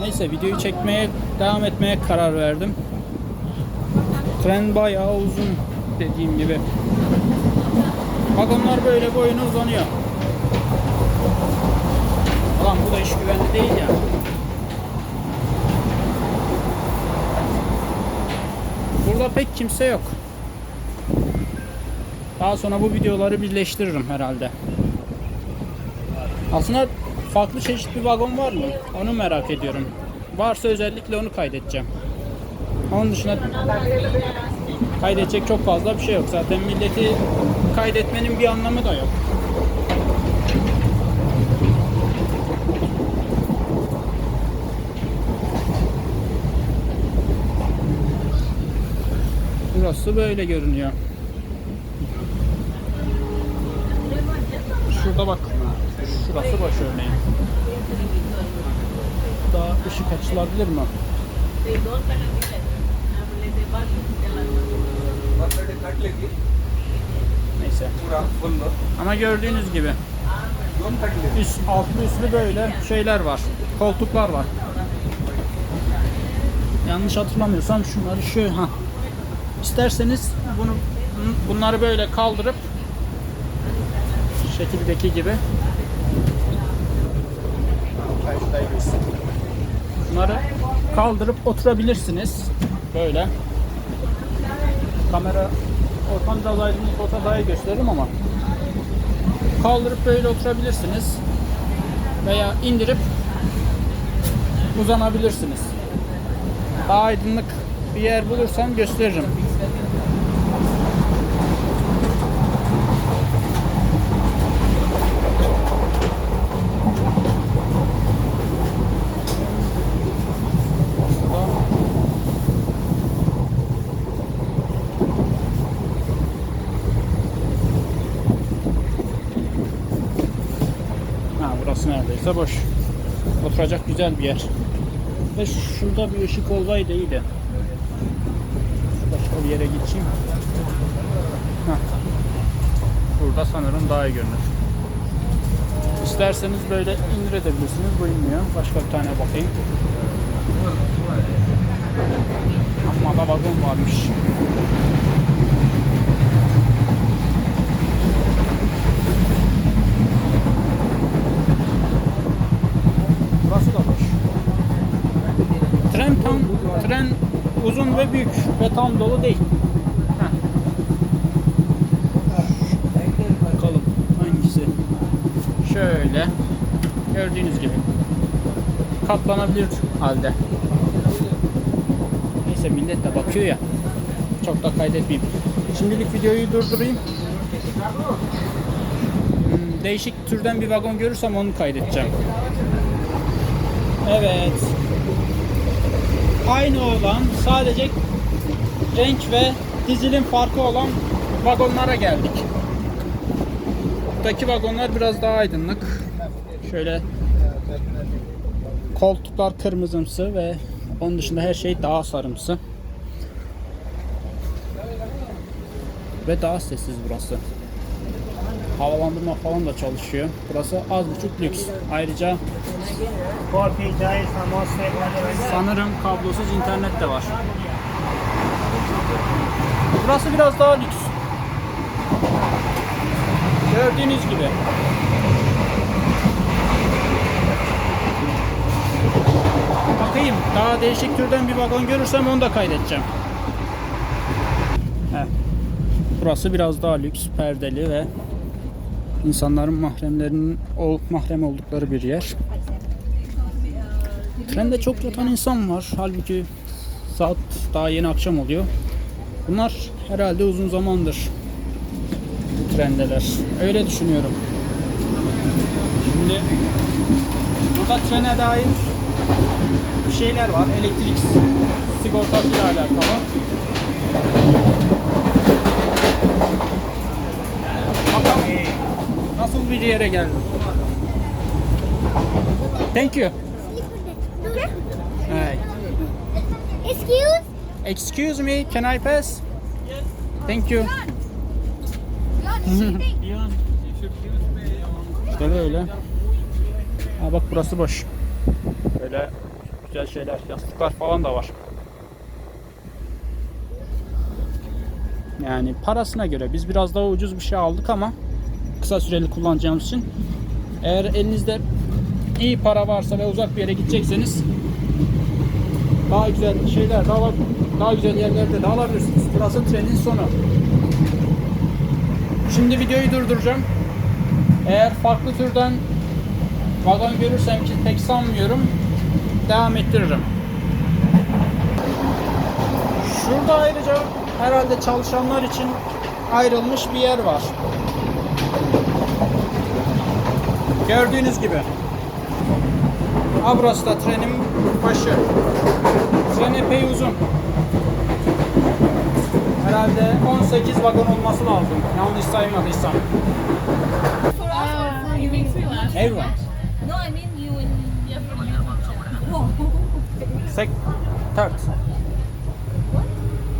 Neyse videoyu çekmeye devam etmeye karar verdim. Tren bayağı uzun dediğim gibi. Vagonlar böyle boyuna uzanıyor. Ulan bu da iş güvenli değil ya. Burada pek kimse yok. Daha sonra bu videoları birleştiririm herhalde. Aslında farklı çeşit bir vagon var mı? Onu merak ediyorum. Varsa özellikle onu kaydedeceğim. Onun dışında kaydedecek çok fazla bir şey yok. Zaten milleti kaydetmenin bir anlamı da yok. Burası böyle görünüyor. Şurada bak. Şurası boş örneğin. Daha ışık açılabilir mi? Neyse. Ama gördüğünüz gibi üst, altlı üstlü böyle şeyler var. Koltuklar var. Yanlış hatırlamıyorsam şunları şu ha. İsterseniz bunu bunları böyle kaldırıp şekildeki gibi bunları kaldırıp oturabilirsiniz. Böyle. Kamera ortam biraz aydınlık olsa daha iyi gösteririm ama kaldırıp böyle oturabilirsiniz veya indirip uzanabilirsiniz. Daha aydınlık bir yer bulursam gösteririm. Ha burası neredeyse boş. Oturacak güzel bir yer. Ve şurada bir ışık olsaydı iyiydi. Başka bir yere geçeyim. Heh. Burada sanırım daha iyi görünür. İsterseniz böyle indirebilirsiniz. Bu inmiyor. Başka bir tane bakayım. Amma da vagon varmış. Burası da boş. Tren tam, tren ve büyük ve tam dolu değil. Bakalım hangisi? Şöyle. Gördüğünüz gibi. Katlanabilir halde. Neyse millet de bakıyor ya. Çok da kaydetmeyeyim. Şimdilik videoyu durdurayım. Hmm, Değişik türden bir vagon görürsem onu kaydedeceğim. Evet. Aynı olan sadece renk ve dizilim farkı olan vagonlara geldik. Buradaki vagonlar biraz daha aydınlık. Şöyle koltuklar kırmızımsı ve onun dışında her şey daha sarımsı. Ve daha sessiz burası. Havalandırma falan da çalışıyor. Burası az buçuk lüks. Ayrıca Sanırım kablosuz internet de var. Burası biraz daha lüks. Gördüğünüz gibi. Bakayım daha değişik türden bir vagon görürsem onu da kaydedeceğim. Heh. Burası biraz daha lüks, perdeli ve insanların mahremlerinin ol- mahrem oldukları bir yer. Trende çok yatan insan var. Halbuki saat daha yeni akşam oluyor. Bunlar herhalde uzun zamandır trendeler. Öyle düşünüyorum. Şimdi burada trene dair bir şeyler var. Elektrik sigortasıyla alakalı. Bakalım nasıl bir yere geldim. Thank you. Hi. Excuse? Excuse me, can I pass? Thank you. İşte böyle. Ha bak burası boş. Böyle güzel şeyler. Yastıklar falan da var. Yani parasına göre biz biraz daha ucuz bir şey aldık ama kısa süreli kullanacağımız için eğer elinizde iyi para varsa ve uzak bir yere gidecekseniz daha güzel şeyler de alab- daha güzel yerlerde de alabilirsiniz. Burası trenin sonu. Şimdi videoyu durduracağım. Eğer farklı türden vagon görürsem ki pek sanmıyorum devam ettiririm. Şurada ayrıca herhalde çalışanlar için ayrılmış bir yer var. Gördüğünüz gibi. Da trenin başı. Tren epey uzun. Herhalde 18 vagon olması lazım. Yanlış saymadıysam. Everyone. No, I mean you and yeah, for you. Whoa. Sek third.